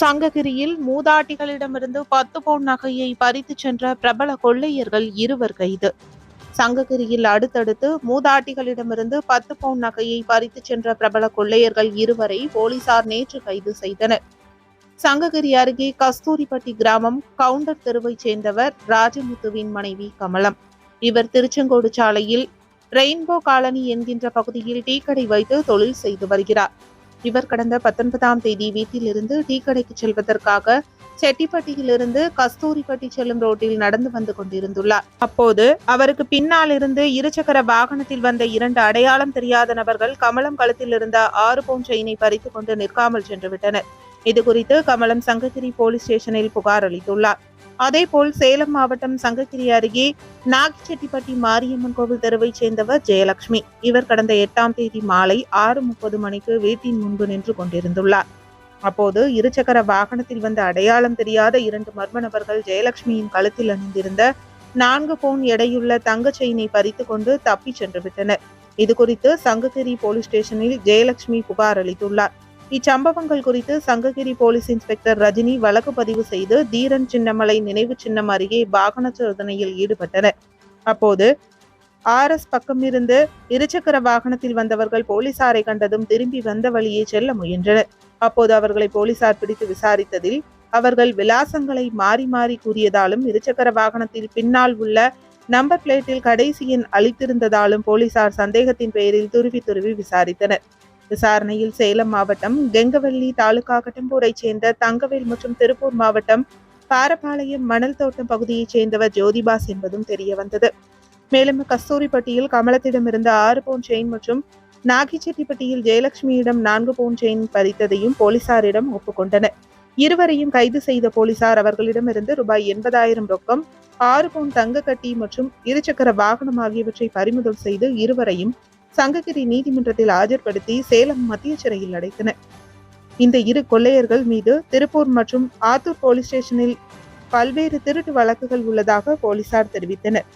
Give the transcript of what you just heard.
சங்ககிரியில் மூதாட்டிகளிடமிருந்து பத்து பவுன் நகையை பறித்து சென்ற பிரபல கொள்ளையர்கள் இருவர் கைது. சங்ககிரியில் அடுத்தடுத்து மூதாட்டிகளிடமிருந்து பத்து பவுன் நகையை பறித்துச் சென்ற பிரபல கொள்ளையர்கள் இருவரை போலீசார் நேற்று கைது செய்தனர். சங்ககிரி அருகே கஸ்தூரிப்பட்டி கிராமம் கவுண்டர் தெருவைச் சேர்ந்தவர் ராஜமுத்துவின் மனைவி கமலம். இவர் திருச்செங்கோடு சாலையில் ரெயின்போ காலனி என்கின்ற பகுதியில் டீ கடை வைத்து தொழில் செய்து வருகிறார். இவர் கடந்த பத்தொன்பதாம் தேதி வீட்டிலிருந்து டீ கடைக்கு செல்வதற்காக செட்டிப்பட்டியிலிருந்து கஸ்தூரிப்பட்டி செல்லும் ரோட்டில் நடந்து வந்து கொண்டிருந்துள்ளார். அப்போது அவருக்கு பின்னால் இருந்து இருசக்கர வாகனத்தில் வந்த இரண்டு அடையாளம் தெரியாத நபர்கள் கமலம் கழுத்தில் இருந்த ஆறு பவுன் செயினை பறித்துக் கொண்டு நிற்காமல் சென்று விட்டனர் இதுகுறித்து கமலம் சங்ககிரி போலீஸ் ஸ்டேஷனில் புகார் அளித்துள்ளார். அதேபோல் சேலம் மாவட்டம் சங்ககிரி அருகே நாகிச்செட்டிப்பட்டி மாரியம்மன் கோவில் தெருவைச் சேர்ந்தவர் ஜெயலட்சுமி இவர் கடந்த எட்டாம் தேதி மாலை ஆறு முப்பது மணிக்கு வீட்டின் முன்பு நின்று கொண்டிருந்துள்ளார். அப்போது இருசக்கர வாகனத்தில் வந்த அடையாளம் தெரியாத இரண்டு மர்ம நபர்கள் ஜெயலட்சுமியின் கழுத்தில் அணிந்திருந்த நான்கு பவுன் எடையுள்ள தங்க செயினை பறித்து கொண்டு தப்பிச் சென்று விட்டனர். இதுகுறித்து சங்ககிரி போலீஸ் ஸ்டேஷனில் ஜெயலட்சுமி புகார் அளித்துள்ளார். இச்சம்பவங்கள் குறித்து சங்ககிரி போலீஸ் இன்ஸ்பெக்டர் ரஜினி வழக்கு பதிவு செய்து தீரன் சின்னமலை நினைவு சின்னம் அருகே வாகன சோதனையில் ஈடுபட்டனர். அப்போது ஆர் எஸ் பக்கமிருந்து இருசக்கர வாகனத்தில் வந்தவர்கள் போலீசாரை கண்டதும் திரும்பி வந்த வழியே செல்ல முயன்றனர். அப்போது அவர்களை போலீசார் பிடித்து விசாரித்ததில் அவர்கள் விலாசங்களை மாறி மாறி கூறியதாலும் இருசக்கர வாகனத்தில் பின்னால் உள்ள நம்பர் பிளேட்டில் கடைசி எண் அளித்திருந்ததாலும் போலீசார் சந்தேகத்தின் பெயரில் துருவி துருவி விசாரித்தனர். விசாரணையில் சேலம் மாவட்டம் கெங்கவல்லி தாலுகா கட்டம்பூரைச் சேர்ந்த தங்கவேல் மற்றும் திருப்பூர் மாவட்டம் பாரபாளையம் மணல் தோட்டம் பகுதியைச் சேர்ந்தவர் ஜோதிபாஸ் என்பதும் தெரிய வந்தது மேலும் கஸ்தூரிப்பட்டியில் கமலத்திடமிருந்த ஆறு பவுன் செயின் மற்றும் நாகிச்செட்டிப்பட்டியில் ஜெயலட்சுமியிடம் நான்கு பவுன் செயின் பறித்ததையும் போலீசாரிடம் ஒப்புக்கொண்டனர். இருவரையும் கைது செய்த போலீசார் அவர்களிடமிருந்து ரூபாய் எண்பதாயிரம் ரொக்கம் ஆறு பவுன் தங்க கட்டி மற்றும் இருசக்கர வாகனம் ஆகியவற்றை பறிமுதல் செய்து இருவரையும் சங்ககிரி நீதிமன்றத்தில் ஆஜர்படுத்தி சேலம் மத்திய சிறையில் அடைத்தனர். இந்த இரு கொள்ளையர்கள் மீது திருப்பூர் மற்றும் ஆத்தூர் போலீஸ் ஸ்டேஷனில் பல்வேறு திருட்டு வழக்குகள் உள்ளதாக போலீசார் தெரிவித்தனர்.